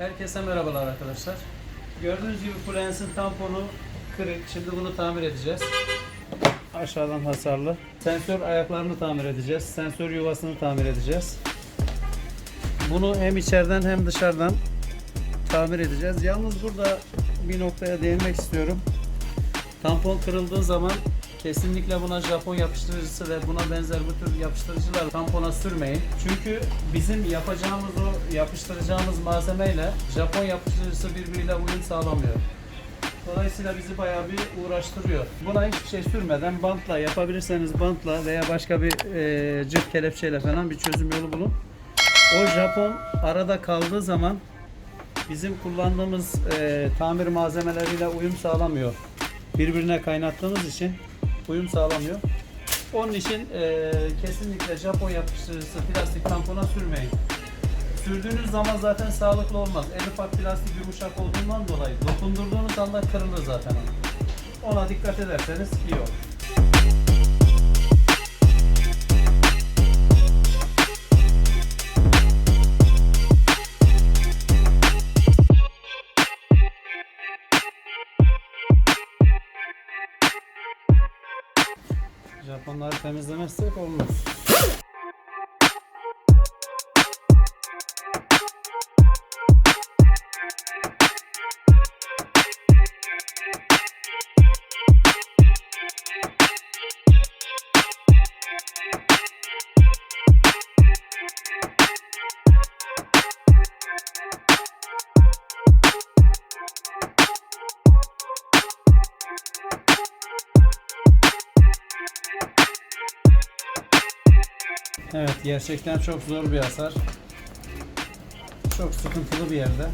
Herkese merhabalar arkadaşlar. Gördüğünüz gibi Fluence'in tamponu kırık. Şimdi bunu tamir edeceğiz. Aşağıdan hasarlı. Sensör ayaklarını tamir edeceğiz. Sensör yuvasını tamir edeceğiz. Bunu hem içeriden hem dışarıdan tamir edeceğiz. Yalnız burada bir noktaya değinmek istiyorum. Tampon kırıldığı zaman kesinlikle buna Japon yapıştırıcısı ve buna benzer bu tür yapıştırıcılar tampona sürmeyin. Çünkü bizim yapacağımız o yapıştıracağımız malzemeyle Japon yapıştırıcısı birbiriyle uyum sağlamıyor. Dolayısıyla bizi bayağı bir uğraştırıyor. Buna hiçbir şey sürmeden bantla yapabilirseniz bantla veya başka bir e, cırt kelepçeyle falan bir çözüm yolu bulun. O Japon arada kaldığı zaman bizim kullandığımız e, tamir malzemeleriyle uyum sağlamıyor. Birbirine kaynattığımız için uyum sağlamıyor. Onun için e, kesinlikle Japon yapıştırıcısı plastik tampona sürmeyin. Sürdüğünüz zaman zaten sağlıklı olmaz. En ufak plastik yumuşak olduğundan dolayı dokundurduğunuz anda kırılır zaten. Ona dikkat ederseniz iyi olur. Japonları temizlemezsek olmaz. Evet gerçekten çok zor bir hasar. Çok sıkıntılı bir yerde.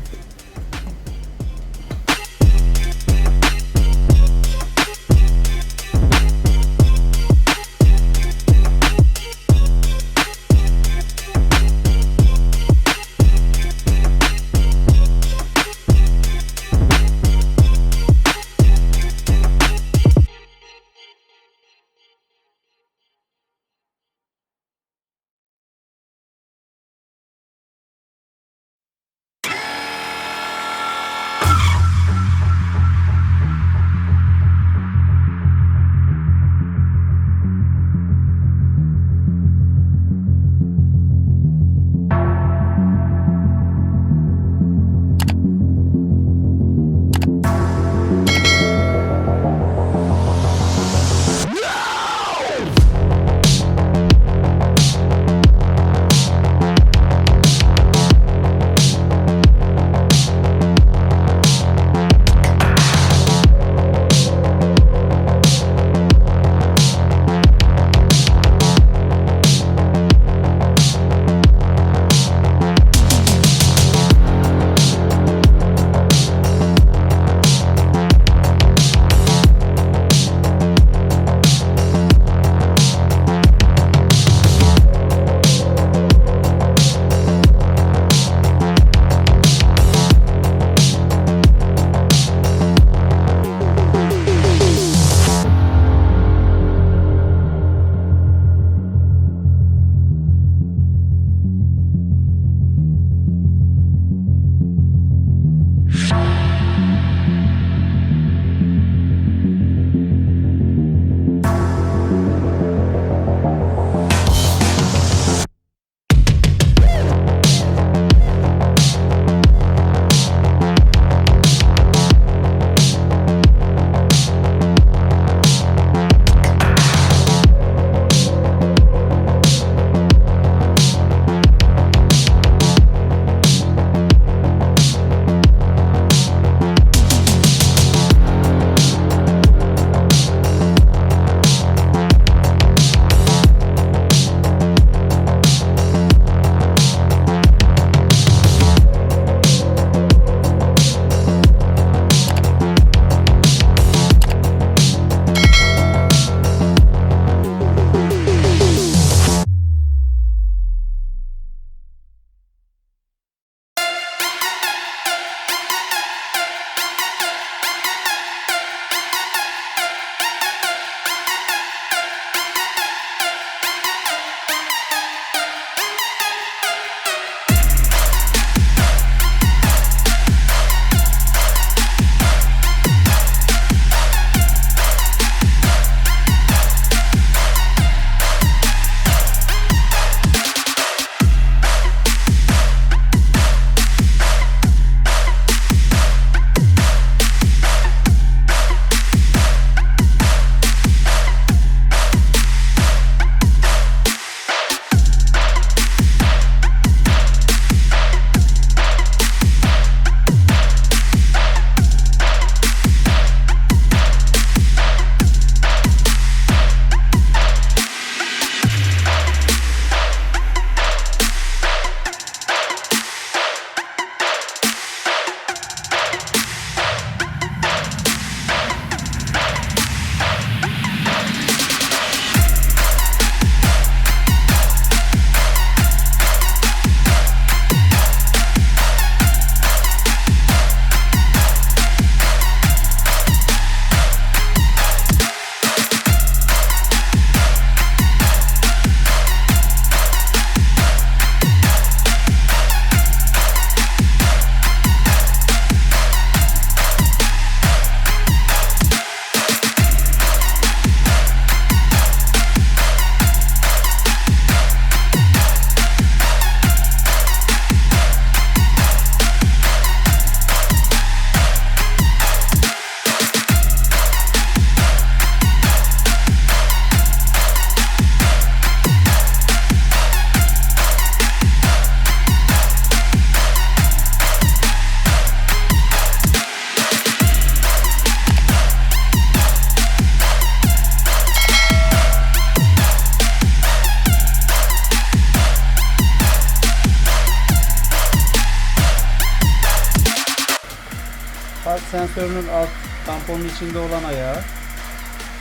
Sensörünün alt tamponun içinde olan ayağı.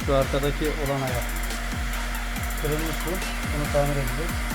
Şu arkadaki olan ayak. Kırılmış bu. Bunu tamir edeceğiz.